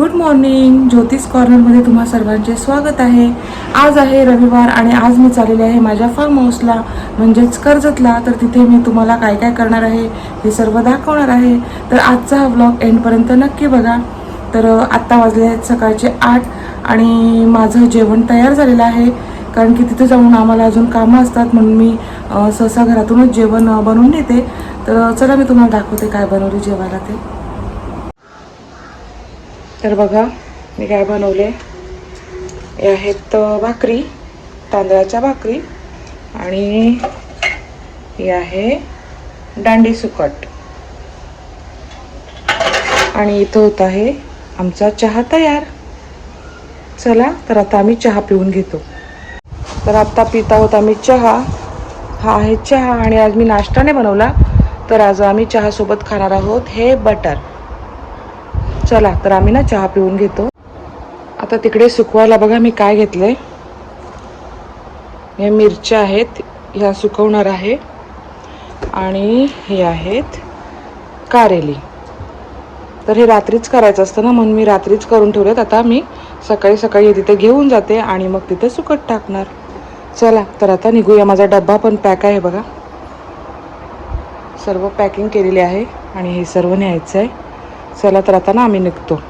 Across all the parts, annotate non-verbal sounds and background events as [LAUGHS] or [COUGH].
Good morning ज्योतिष कॉर्नरमध्ये तुम्हा सर्वांचे स्वागत आहे. आज आहे रविवार आणि आज मी चाललेले आहे माझ्या फार्म हाऊसला म्हणजेच कर्जतला. तर तिथे मी तुम्हाला काय काय करणार आहे हे सर्व दाखवणार आहे. तर आजचा हा ब्लॉग एंडपर्यंत नक्की बघा. तर आत्ता वाजले आहेत सकाळचे आठ आणि माझं जेवण तयार झालेलं आहे. कारण की तिथे जाऊन आम्हाला अजून कामं असतात म्हणून मी सहसा घरातूनच जेवण बनवून नेते. तर चला मी तुम्हाला दाखवते काय बनवले जेवायला ते. तर बघा मी काय बनवले? हे आहेत भाकरी तांदळाच्या भाकरी आणि हे आहे दांडी सुकट. आणि इथं होत आहे आमचा चहा तयार. चला तर आता आम्ही चहा पिऊन घेतो. तर आत्ता पिता आहोत आम्ही चहा. हा आहे चहा आणि आज मी नाश्ता नाही बनवला. तर आज आम्ही चहासोबत खाणार आहोत हे बटर. चला तर आम्ही ना चहा पिऊन घेतो. आता तिकडे सुकवायला बघा मी काय घेतलं आहे ह्या मिरच्या आहेत ह्या सुकवणार आहे. आणि हे आहेत कारेली. तर हे रात्रीच करायचं असतं ना म्हणून मी रात्रीच करून ठेवलेत. आता मी सकाळी सकाळी तिथे घेऊन जाते आणि मग तिथे सुकट टाकणार. चला तर आता निघूया. माझा डब्बा पण पॅक आहे बघा. सर्व पॅकिंग केलेली आहे आणि हे सर्व न्यायचं आहे चला तर आता ना आम्ही निघतो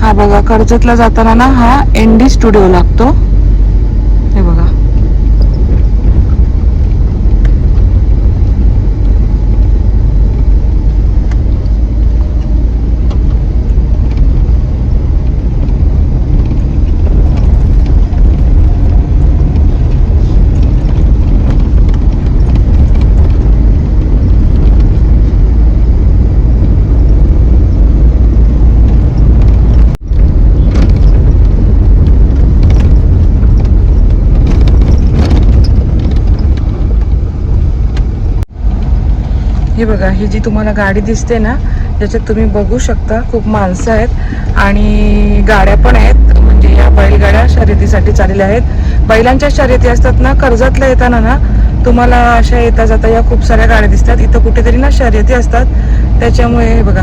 हा बघा कर्जतला जाताना ना हा एन डी स्टुडिओ लागतो हे बघा हे बघा ही जी तुम्हाला गाडी दिसते ना याच्यात तुम्ही बघू शकता खूप माणसं आहेत आणि गाड्या पण आहेत. म्हणजे या बैलगाड्या शर्यतीसाठी चाललेल्या आहेत. बैलांच्या शर्यती असतात ना कर्जातल्या येताना ना तुम्हाला अशा येता जाता या खूप साऱ्या गाड्या दिसतात. इथं कुठेतरी ना शर्यती असतात. त्याच्यामुळे हे बघा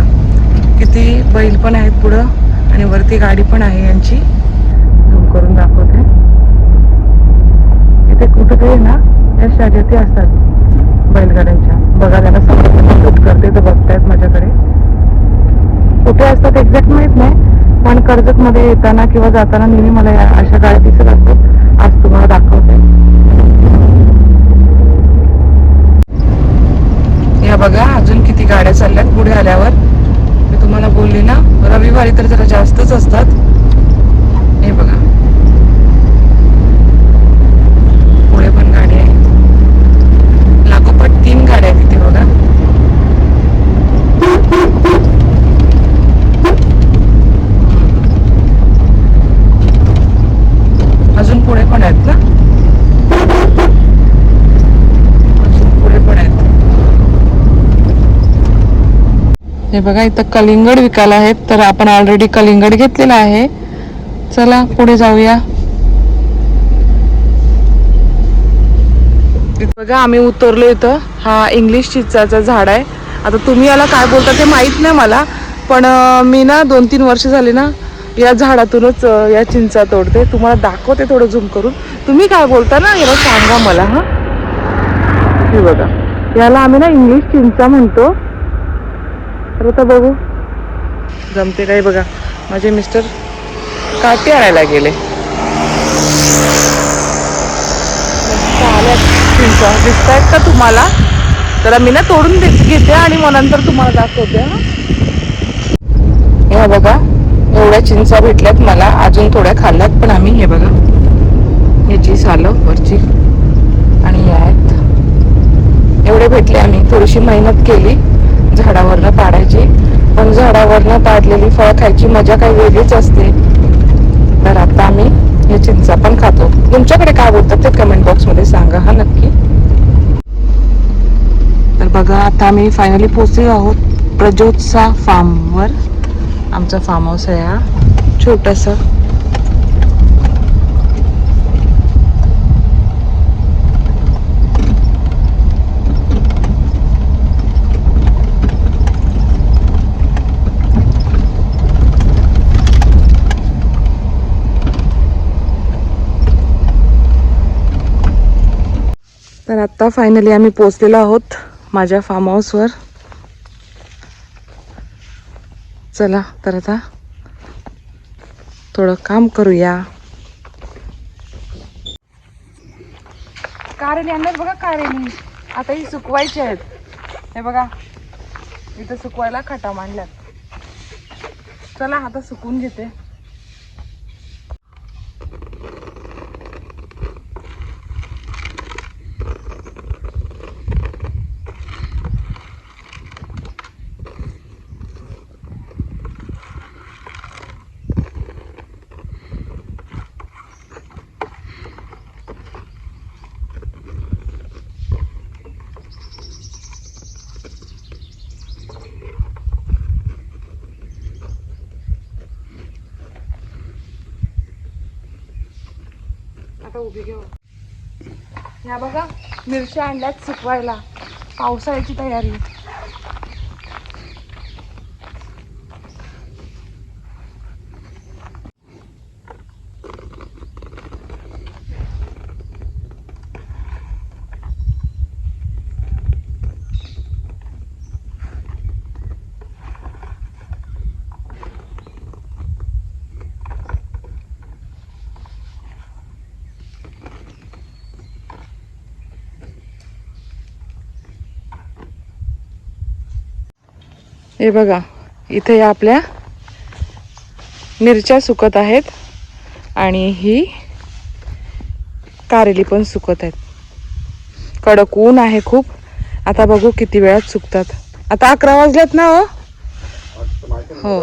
किती बैल पण आहेत पुढं आणि वरती गाडी पण आहे यांची. झूम करून दाखवते. इथे कुठेतरी ना या शर्यती असतात. बैलगाड्यांच्या. बघा त्याला समोर करते तर बघतायत माझ्याकडे. कुठे असतात एक्झॅक्ट माहीत नाही पण कर्जत मध्ये येताना किंवा जाताना नेहमी मला अशा गाड्या दिसत असतात. आज तुम्हाला दाखवते. या बघा अजून किती गाड्या चालल्यात पुढे आल्यावर. मी तुम्हाला बोलली ना रविवारी तर जरा जास्तच असतात. हे बघा पुढे पण गाडी आहे लागोपाठ तीन गाड्या आहेत तिथे बघा अजून पुढे पण आहेत ना? अजून पुढे पण आहेत. हे बघा इथं कलिंगड विकायला आहेत. तर आपण ऑलरेडी कलिंगड घेतलेला आहे. चला पुढे जाऊया. बघा आम्ही उतरलो इथं. हा इंग्लिश चिचाचा झाड आहे. आता तुम्ही याला काय बोलता ते माहीत नाही मला पण मी ना दोन तीन वर्ष झाली ना या झाडातूनच या चिंचा तोडते. तुम्हाला दाखवते थोडं झूम करून. तुम्ही काय बोलता ना याला सांगा मला हा? हे बघा. याला आम्ही ना इंग्लिश चिंचा म्हणतो. तर आता बघू. जमते काय बघा. माझे मिस्टर काटे आणायला गेले. चिंचा दिसत आहेत का तुम्हाला? तर मी ना तोडून घेते आणि मग नंतर तुम्हाला दाखवते हा. बघा एवढ्या चिंचा भेटल्यात मला. अजून थोड्या खाल्ल्यात पण आम्ही हे बघा. याची सालं वरची. आणि हे आहेत एवढे भेटले आम्ही. थोडीशी मेहनत केली. झाडावरनं पाडायची. पण झाडावरनं पाडलेली फळं खायची मजा काही वेगळीच असते. तर आता आम्ही हे चिंचा पण खातो. तुमच्याकडे काय बोलतात ते कमेंट बॉक्समध्ये सांगा हा नक्की. बघा आता आम्ही फायनली पोहोचलो आहोत प्रजोत्सा फार्मवर आमचा फार्म हाऊस आहे हा. छोटासा. तर आत्ता फायनली आम्ही पोचलेलो आहोत. माझ्या फार्म हाऊसवर चला तर आता थोडं काम करूया. कारली आणल्यात बघा कारली आता ही सुकवायची आहेत. हे बघा इथं सुकवायला खटा मांडल्यात. चला आता सुकून घेते. उभी घेऊ ह्या बघा मिरच्या आणल्यात सुकवायला. पावसाळ्याची तयारी. हे बघा इथे या आपल्या मिरच्या सुकत आहेत आणि ही कारेली पण सुकत आहेत. कडक ऊन आहे खूप. आता बघू किती वेळात सुकतात. आता अकरा वाजल्यात ना हो? हो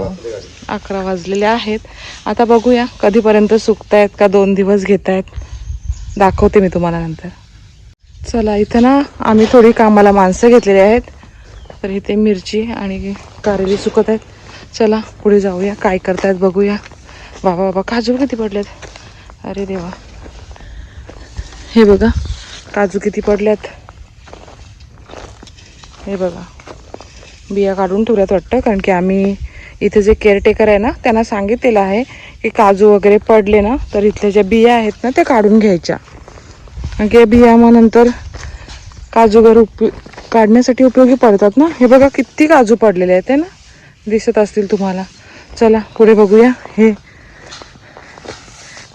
अकरा वाजलेले आहेत. आता बघूया कधीपर्यंत सुकतायत का दोन दिवस घेत आहेत दाखवते मी तुम्हाला नंतर. चला इथं ना आम्ही थोडी कामाला माणसं घेतलेली आहेत. तर इथे मिरची आणि कारेली सुकत आहेत. चला पुढे जाऊया. काय करतायत बघूया. बाबा बाबा काजू किती पडलेत? अरे देवा. हे बघा काजू किती पडल्यात हे बघा. बिया काढून ठेवल्यात वाटतं कारण की आम्ही इथे जे केअरटेकर आहे ना त्यांना सांगितलेलं आहे की काजू वगैरे पडले ना तर इथल्या ज्या बिया आहेत ना त्या काढून घ्यायच्या. कारण की बिया मग नंतर काजू वगैरे काढण्यासाठी उपयोगी पडतात ना? हे बघा किती काजू पडलेले आहेत ना? दिसत असतील तुम्हाला. चला पुढे बघूया. हे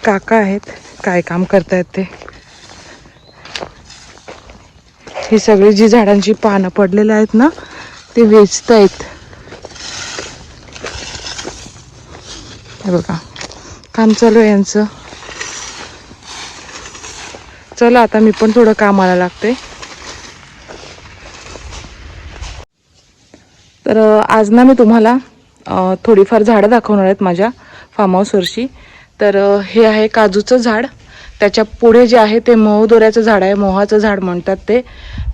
काका आहेत. काय काम करतायत ते? ही सगळी जी झाडांची पानं पडलेली आहेत ना ते वेचतायत. हे बघा. काम चालू आहे यांचं. चला आता मी पण थोडं कामाला लागते. तर आज ना मी तुम्हाला थोडीफार झाडं दाखवणार आहेत माझ्या फार्म हाऊसवरची तर हे आहे काजूचं झाड. त्याच्या पुढे जे आहे ते मोहदोऱ्याचं झाड आहे मोहाचं झाड म्हणतात ते.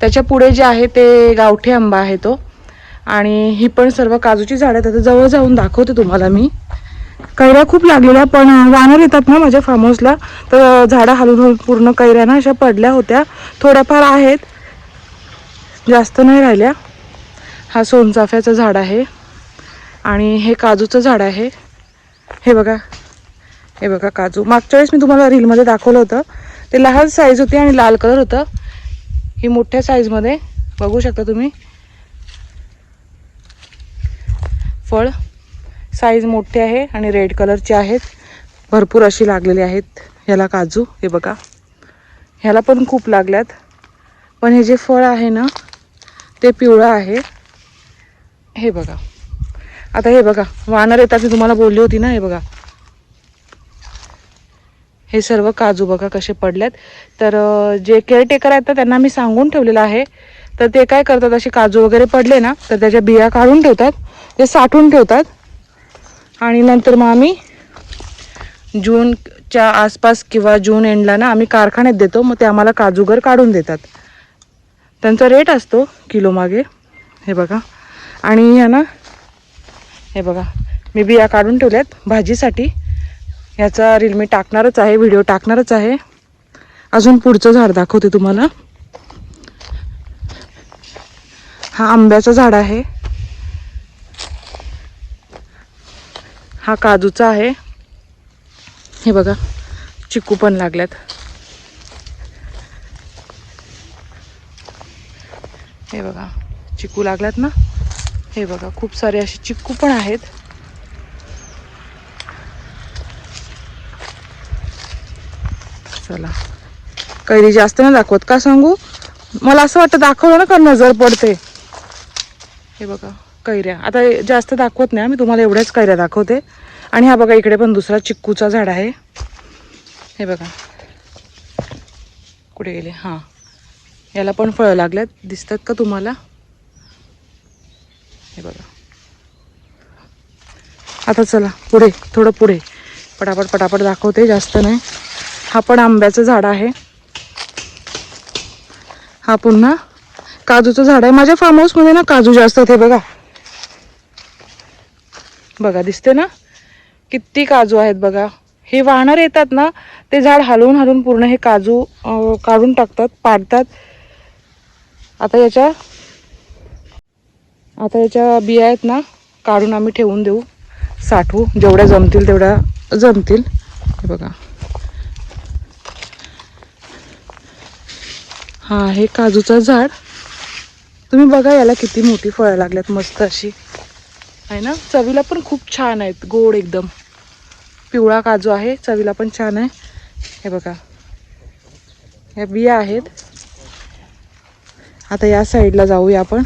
त्याच्या पुढे जे आहे ते गावठी आंबा आहे तो. आणि ही पण सर्व काजूची झाडं आहेत. आता जवळ जाऊन दाखवते तुम्हाला मी. कैऱ्या खूप लागलेल्या पण वानर येतात ना माझ्या फार्म हाऊसला तर झाडं हलून हलून पूर्ण कैऱ्या ना अशा पडल्या होत्या. थोड्याफार आहेत. जास्त नाही राहिल्या. हा सोनचाफ्याचं झाड आहे. आणि हे काजूचं झाड आहे. हे बघा. हे बघा काजू. मागच्या वेळेस मी तुम्हाला रीलमध्ये दाखवलं होतं. ते लहान साईज होती आणि लाल कलर होतं. ही मोठ्या साईजमध्ये बघू शकता तुम्ही. फळ साईज मोठी आहे आणि रेड कलरची आहेत. भरपूर अशी लागलेली आहेत. ह्याला काजू. हे बघा. ह्याला पण खूप लागल्यात. पण हे जे फळ आहे ना ते पिवळं आहे. हे बघा. आता हे बघा वानर येतात मी तुम्हाला बोलली होती ना हे बघा. हे सर्व काजू बघा कसे पडलेत. तर जे केअरटेकर आहेत ना त्यांना मी सांगून ठेवलेलं आहे. तर ते काय करतात असे काजू वगैरे पडले ना तर त्याच्या बिया काढून ठेवतात. ते साठवून ठेवतात. आणि नंतर मग आम्ही जूनच्या आसपास किंवा जून एंडला ना आम्ही कारखान्यात देतो. मग ते आम्हाला काजूगर काढून देतात. त्यांचा रेट असतो किलोमागे हे बघा. आणि या ना हे बघा मी बिया काढून ठेवल्यात भाजीसाठी. ह्याचा रील मी टाकणारच आहे व्हिडिओ टाकणारच आहे. अजून पुढचं झाड दाखवते तुम्हाला. हा आंब्याचं झाड आहे. हा काजूचा आहे. हे बघा चिकू पण लागल्यात. हे बघा चिकू लागल्यात ना? हे बघा खूप सारे असे चिक्कू पण आहेत. चला. कैरी जास्त ना दाखवत का सांगू? मला असं वाटतं दाखवलं ना का नजर पडते? हे बघा कैऱ्या. आता जास्त दाखवत नाही मी तुम्हाला एवढ्याच कैऱ्या दाखवते. आणि हा बघा इकडे पण दुसरा चिक्कूचा झाड आहे. हे बघा. कुठे गेले? हां. याला पण फळं लागल्यात. दिसतात का तुम्हाला? हे बघा. आता चला पुढे थोडं पुढे. पटापट पटापट दाखवते जास्त नाही. हा पण आंब्याचं झाड आहे. हा पुन्हा काजूचं झाड आहे. माझ्या फार्म हाऊसमध्ये ना काजू जास्त होते बघा. बघा दिसते ना? किती काजू आहेत बघा. हे वाहणार येतात ना ते झाड हलवून हलवून पूर्ण हे काजू काढून टाकतात पाडतात. आता याच्या आता याच्या बिया आहेत ना काढून आम्ही ठेवून देऊ. साठवू जेवढ्या जमतील तेवढ्या जमतील. हे बघा. हा आहे काजूचं झाड. तुम्ही बघा याला किती मोठी फळं लागल्यात मस्त अशी. आहे ना? चवीला पण खूप छान आहेत गोड एकदम. पिवळा काजू आहे चवीला पण छान आहे. हे बघा. ह्या बिया आहेत. आता या साईडला जाऊया आपण.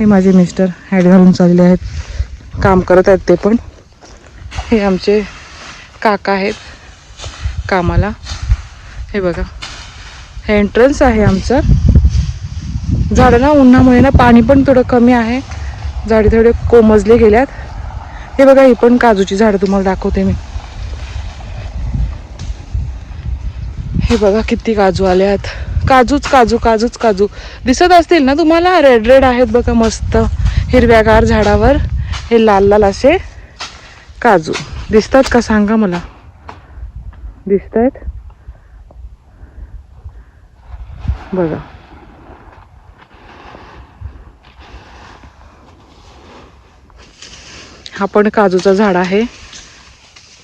हे माझे मिस्टर हॅड घालून चालले आहेत. काम करत आहेत ते पण. हे आमचे काका आहेत कामाला. हे बघा. हे एंट्रन्स आहे आमचं. झाडं ना उन्हामुळे ना पाणी पण थोडं कमी आहे. झाडे थोडे कोमजले गेल्यात. हे बघा ही पण काजूची झाडं तुम्हाला दाखवते मी. हे बघा किती काजू आले आहेत काजूच काजू काजूच काजू. दिसत असतील ना तुम्हाला? रेड रेड आहेत बघा मस्त. हिरव्यागार झाडावर हे लाल लाल असे काजू. दिसतात का? सांगा मला. दिसत आहेत बघा. हा पण काजूचा झाड आहे.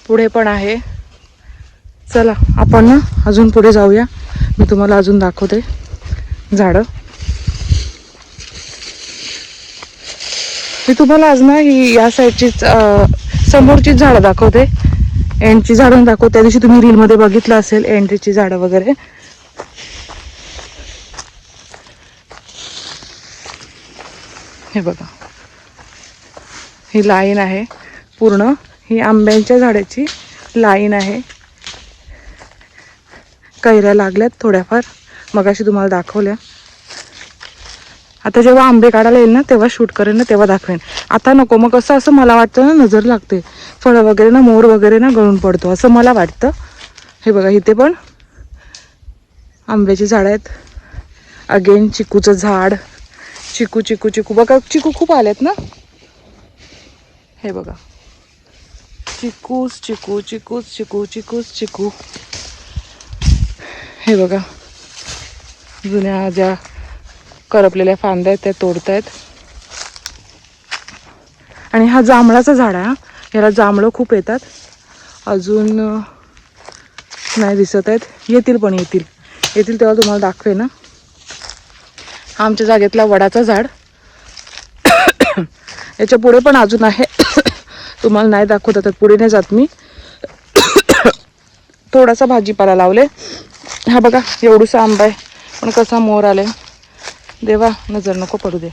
पुढे पण आहे. चला आपण ना अजून पुढे जाऊया. मी तुम्हाला अजून दाखवते झाडं. मी तुम्हाला आज ना ही या साईडचीच समोरचीच झाडं दाखवते. एंडची झाडं दाखवते. त्या दिवशी तुम्ही रीलमध्ये बघितलं असेल एंट्रीची झाडं वगैरे. हे बघा. ही लाईन आहे पूर्ण. ही आंब्यांच्या झाडाची लाईन आहे. कैऱ्या लागल्यात थोड्याफार. मगाशी तुम्हाला दाखवल्या. आता जेव्हा आंबे काढायला येईल ना तेव्हा शूट करेन ना तेव्हा दाखवेन. आता नको मग कसं असं मला वाटतं ना नजर लागते. फळं वगैरे ना मोर वगैरे ना गळून पडतो असं मला वाटतं. हे बघा इथे पण आंब्याची झाडं आहेत. अगेन चिकूचं झाड. चिकू चिकू चिकू. बघा चिकू खूप आलेत ना? हे बघा. चिकूस चिकू चिकूस चिकू चिकूस चिकू. हे बघा. जुन्या ज्या करपलेल्या फांद्या आहेत त्या तोडतायत. आणि हा जांभळाचं झाड आहे हा. याला जांभळं खूप येतात. अजून नाही दिसत आहेत. येतील पण येतील. येतील तेव्हा तुम्हाला दाखवे ना हा आमच्या जागेतला वडाचं झाड. याच्यापुढे पण अजून आहे. तुम्हाला नाही दाखवत आता पुढे नाही जात मी. थोडासा भाजीपाला लावले. हा बघा एवढूसा आंबा आहे. पण कसा मोर आले देवा नजर नको पडू दे.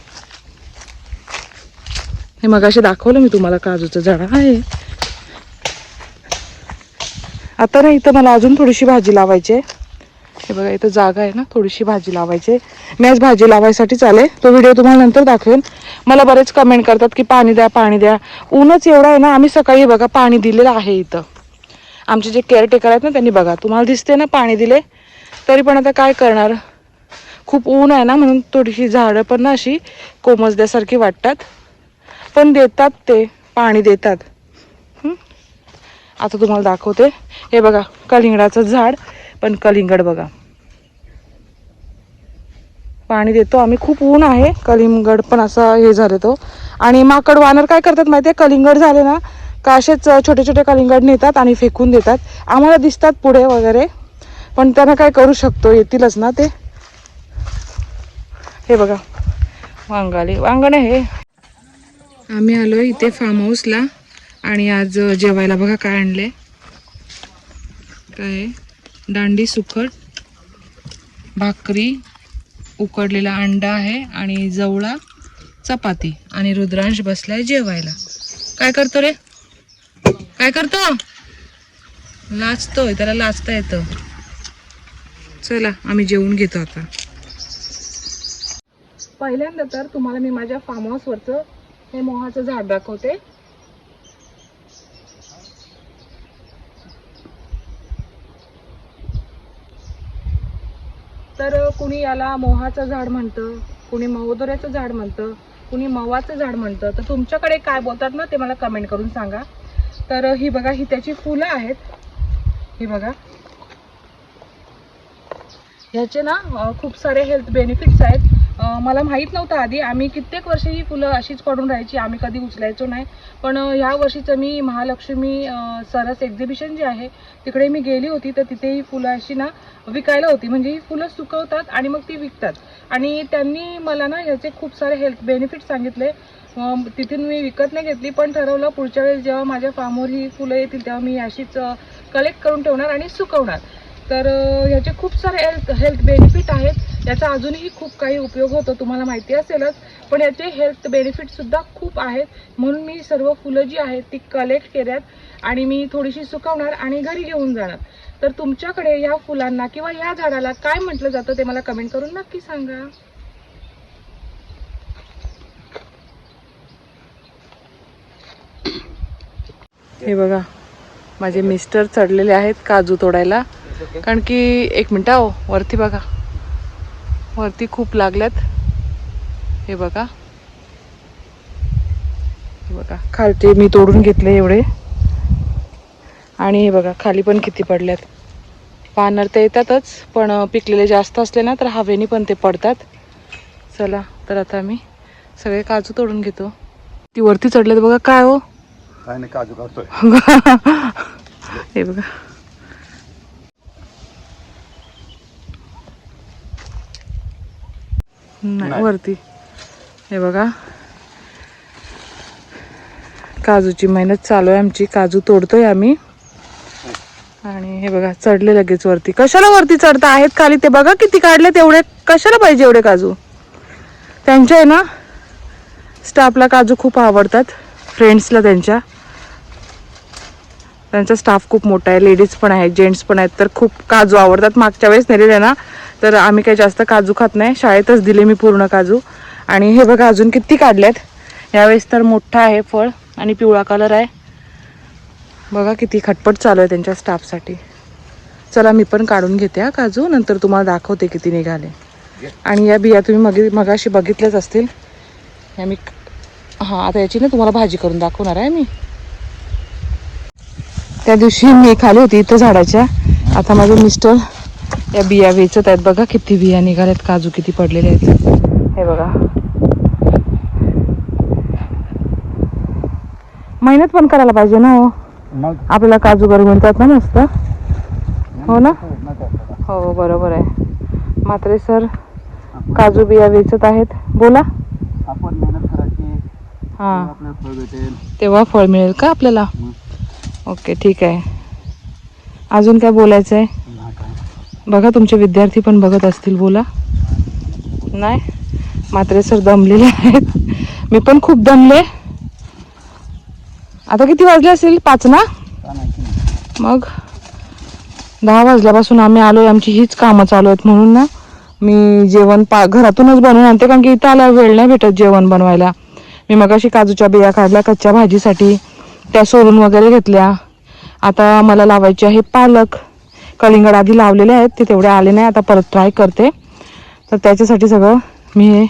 हे मगाशी दाखवलं मी तुम्हाला काजूचं झाड. आहे. आता ना इथं मला अजून थोडीशी भाजी लावायची आहे. हे बघा इथं जागा आहे ना थोडीशी भाजी लावायची आहे. मी आज भाजी लावायसाठी चालेल. तो व्हिडिओ तुम्हाला नंतर दाखवेन. मला बरेच कमेंट करतात की पाणी द्या पाणी द्या. ऊनच एवढं आहे ना आम्ही सकाळी बघा पाणी दिलेलं आहे इथं. आमचे जे केअरटेकर आहेत ना त्यांनी बघा तुम्हाला दिसते ना पाणी दिले. तरी पण आता काय करणार? खूप ऊन आहे ना म्हणून थोडीशी झाडं पण ना अशी कोमजल्यासारखी वाटतात. पण देतात ते पाणी देतात. आता तुम्हाला दाखवते. हे बघा कलिंगडाचं झाड पण कलिंगड बघा. पाणी देतो आम्ही. खूप ऊन आहे. कलिंगड पण असं हे झालं तो. आणि माकड वानर काय करतात माहिती आहे? कलिंगड झाले ना का असेच छोटे छोटे कलिंगड नेतात आणि फेकून देतात. आम्हाला दिसतात पुढे वगैरे. पण त्यांना काय करू शकतो? येतीलच ना ते? हे बघा. वांगाले वांगण हे. आम्ही आलो इथे फार्म हाऊसला आणि आज जेवायला बघा काय आणले काय? दांडी सुखट भाकरी उकडलेला अंडा आहे आणि जवळा चपाती. आणि रुद्रांश बसलाय जेवायला. काय करतो रे? काय करतो? लाचतोय त्याला लाचता येतं. चला आम्ही जेवून घेतो आता. पहिल्यांदा तर तुम्हाला मी माझ्या फार्म हाऊसवरचं हे मोहाचं झाड दाखवते. तर कुणी याला मोहाचं झाड म्हणतं कुणी महोदऱ्याचं झाड म्हणतं कुणी मवाचं झाड म्हणतं तर तुमच्याकडे काय बोलतात ना ते मला कमेंट करून सांगा. तर ही बघा ही त्याची फुलं आहेत. ही बघा. ह्याचे ना खूप सारे हेल्थ बेनिफिट्स आहेत. मला माहीत नव्हतं आधी. आम्ही कित्येक वर्ष ही फुलं अशीच पडून राहायची. आम्ही कधी उचलायचो नाही. पण ह्या वर्षीचं मी महालक्ष्मी सरस एक्झिबिशन जे आहे तिकडे मी गेली होती तर तिथे ही फुलं अशी ना विकायला होती. म्हणजे ही फुलं सुकवतात आणि मग ती विकतात. आणि त्यांनी मला ना ह्याचे खूप सारे हेल्थ बेनिफिट सांगितले. तिथून मी विकत नाही घेतली पण ठरवलं पुढच्या वेळेस जेव्हा माझ्या फार्मवर ही फुलं येतील तेव्हा मी अशीच कलेक्ट करून ठेवणार आणि सुकवणार. तर ह्याचे खूप सारे हेल्थ हेल्थ बेनिफिट आहेत. याचा अजूनही खूप काही उपयोग होतो तुम्हाला माहिती असेलच. पण याचे हेल्थ बेनिफिटसुद्धा खूप आहेत. म्हणून मी सर्व फुलं जी आहेत ती कलेक्ट केल्यात आणि मी थोडीशी सुकवणार आणि घरी घेऊन जाणार. तर तुमच्याकडे या फुलांना किंवा या झाडाला काय म्हटलं जातं ते मला कमेंट करून नक्की सांगा. हे बघा माझे मिस्टर चढलेले आहेत काजू तोडायला. कारण की एक मिनिट हो वरती बघा. वरती खूप लागल्यात. हे बघा. हे बघा खालचे मी तोडून घेतले एवढे. आणि हे बघा खाली पण किती पडल्यात. पानर ते येतातच पण पिकलेले जास्त असले ना तर हवेनी पण ते पडतात. चला तर आता मी सगळे काजू तोडून घेतो. ती वरती चढलेत बघा काय हो? काय नाही काजू काढतोय. [LAUGHS] हे बघा. नाही. वरती. हे बघा. काजूची मेहनत चालू आहे आमची. काजू तोडतोय आम्ही. आणि हे बघा चढले लगेच वरती. कशाला वरती चढता? आहेत खाली ते बघा किती काढले तेवढे कशाला पाहिजे एवढे काजू? त्यांच्या आहे ना स्टाफला काजू खूप आवडतात. फ्रेंड्सला त्यांच्या. त्यांचा स्टाफ खूप मोठा आहे लेडीज पण आहेत जेंट्स पण आहेत तर खूप काजू आवडतात. मागच्या वेळेस नेलेले ना तर आम्ही काही जास्त काजू खात नाही. शाळेतच दिले मी पूर्ण काजू. आणि हे बघा अजून किती काढलेत. यावेळेस तर मोठा आहे फळ आणि पिवळा कलर आहे. बघा किती खटपट चालू आहे त्यांच्या स्टाफसाठी चला मी पण काढून घेते हा काजू. नंतर तुम्हाला दाखवते किती निघाले. आणि या बिया तुम्ही मग मगाशी बघितल्याच असतील. या मी हां आता याची ना तुम्हाला भाजी करून दाखवणार आहे मी. त्या दिवशी मी खाली होती इथं झाडाच्या. आता माझे मिस्टर या बिया वेचत आहेत. बघा किती बिया निघाल्यात काजू किती पडलेले आहेत. हे बघा. मेहनत पण करायला पाहिजे ना हो. मग? आपल्याला काजू गरम म्हणतात ना मस्त. हो ना? हो बरोबर आहे. मात्रे सर काजू बिया वेचत आहेत. बोला. आपण मेहनत करायची. हां. आपल्याला फळ भेटेल. तेव्हा फळ मिळेल का आपल्याला? हं. ओके ठीक आहे. अजून काय बोलायचं आहे बघा तुमचे विद्यार्थी पण बघत असतील बोला. नाही? मात्र सर दमलेले आहेत. मी पण खूप दमले. आता किती वाजले असतील पाच ना? मग? दहा वाजल्यापासून आम्ही आलोय आमची हीच कामं चालू आहेत म्हणून ना. मी जेवण पा घरातूनच बनवून आणते कारण की इथं आला वेळ नाही भेटत जेवण बनवायला. मी मगाशी काजूच्या बिया काढल्या कच्च्या भाजीसाठी. त्या सोलून वगैरे घेतल्या. आता मला लावायची आहे पालक. कलिंगड आधी लावलेले आहेत ते तेवढे आले नाही आता परत ट्राय करते. तर त्याच्यासाठी सगळं मी हे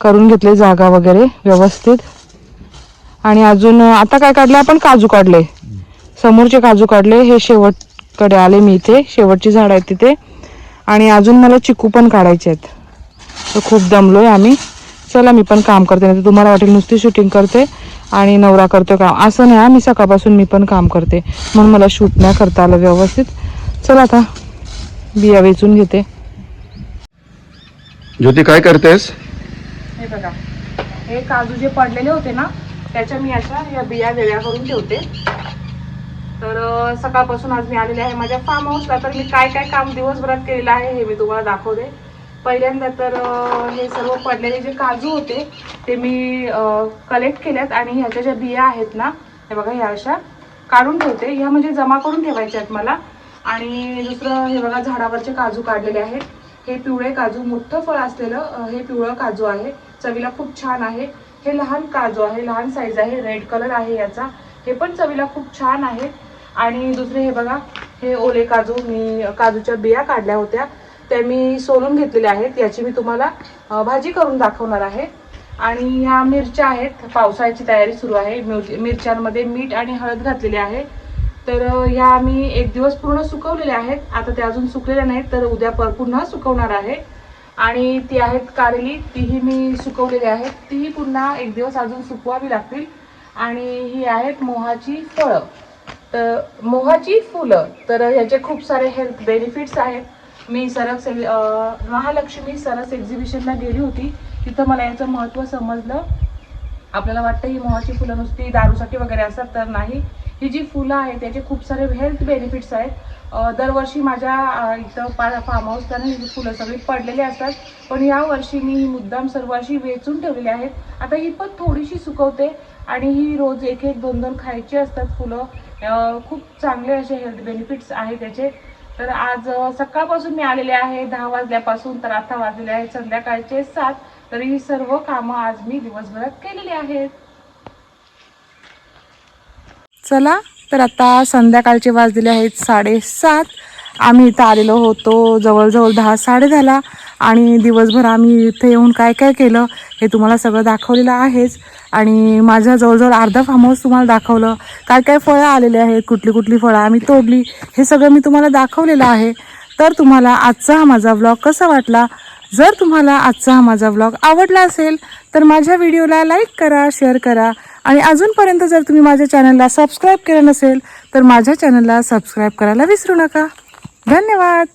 करून घेतले जागा वगैरे व्यवस्थित. आणि अजून आता काय काढले आपण? काजू काढले. समोरचे काजू काढले हे शेवटकडे आले मी इथे. शेवटची झाडं आहेत तिथे. आणि अजून मला चिकू पण काढायचे आहेत. तर खूप दमलोय आम्ही. चला मी पण काम करते. नाही तुम्हाला वाटेल नुसती शूटिंग करते आणि नवरा करतो काम असं नाही हा, मी सकाळपासून मी पण काम करते. म्हणून मला शूट नाही करता आलं व्यवस्थित. चला आता बिया वेचून घेते. ज्योती काय करतेस? हे बघा हे काजू जे पडलेले होते ना त्याच्या मी अशा या बिया वेगळ्या करून ठेवते. तर सकाळपासून आज मी आलेले आहे माझ्या फार्म हाऊसला तर मी काय काय काम दिवसभरात केलेलं आहे हे मी तुम्हाला दाखवते. पहिल्यांदा तर हे सर्व पडलेले जे काजू होते ते मी कलेक्ट केल्यात आणि ह्याच्या ज्या बिया आहेत ना हे बघा ह्या अशा काढून ठेवते. ह्या म्हणजे जमा करून ठेवायच्या आहेत मला. आणि दुसरं हे बघा झाडावरचे काजू काढलेले आहेत. हे पिवळे काजू मोठं फळ असलेलं हे पिवळं काजू आहे. चवीला खूप छान आहे. हे लहान काजू आहे लहान साईज आहे रेड कलर आहे याचा. हे पण चवीला खूप छान आहे. आणि दुसरे हे बघा हे ओले काजू मी काजूच्या बिया काढल्या होत्या. त्या मी सोलून घेतलेल्या आहेत. याची मी तुम्हाला भाजी करून दाखवणार आहे. आणि ह्या मिरच्या आहेत. पावसाळ्याची तयारी सुरू आहे. मिरच्यांमध्ये मीठ आणि हळद घातलेली आहे. तर ह्या मी एक दिवस पूर्ण सुकवलेल्या आहेत. आता त्या अजून सुकलेल्या नाहीत तर उद्या पर पुन्हा सुकवणार आहे. आणि ती आहेत कारली. तीही मी सुकवलेली आहेत. तीही पुन्हा एक दिवस अजून सुकवावी लागतील. आणि ही आहेत मोहाची फळं. तर मोहाची फुलं. तर ह्याचे खूप सारे हेल्थ बेनिफिट्स आहेत. मी सरस अ, महालक्ष्मी सरस एक्झिबिशनला गेली होती. तिथं मला याचं महत्त्व समजलं. आपल्याला वाटतं ही मोहाची फुलं नुसती दारूसाठी वगैरे असतात तर नाही. ही जी फुलं आहेत त्याचे खूप सारे हेल्थ बेनिफिट्स आहेत. दरवर्षी माझ्या इथं पा फार्म हाऊस त्यांना ही जी फुलं सगळी पडलेली असतात. पण या वर्षी मी ही मुद्दाम सर्व अशी वेचून ठेवलेली आहेत. आता ही पण थोडीशी सुकवते आणि ही रोज एक एक दोन दोन खायची असतात फुलं. खूप चांगले असे हेल्थ बेनिफिट्स आहेत त्याचे तर आज सकाळपासून मी आलेले आहे दहा वाजल्यापासून तर आता वाजलेले आहेत संध्याकाळचे सात. तर ही सर्व कामं आज मी दिवसभरात केलेली आहेत. चला तर आता संध्याकाळचे वाजलेले आहेत साडेसात. आम्ही इथं आलेलो होतो जवळजवळ दहा साडे दहाला. आणि दिवसभर आम्ही इथे येऊन काय काय केलं हे तुम्हाला सगळं दाखवलेलं आहेच. आणि माझ्या जवळजवळ अर्धा फार्म हाऊस तुम्हाला दाखवलं. काय काय फळं आलेले आहेत कुठली कुठली फळं आम्ही तोडली हे सगळं मी तुम्हाला दाखवलेलं आहे. तर तुम्हाला आजचा हा माझा व्लॉग कसा वाटला? जर तुम्हाला आजचा हा माझा व्लॉग आवडला असेल तर माझ्या व्हिडिओला लाईक करा शेअर करा. आणि अजूनपर्यंत जर तुम्ही माझ्या चॅनलला सबस्क्राईब केलं नसेल तर माझ्या चॅनलला सबस्क्राईब करायला विसरू नका. धन्यवाद!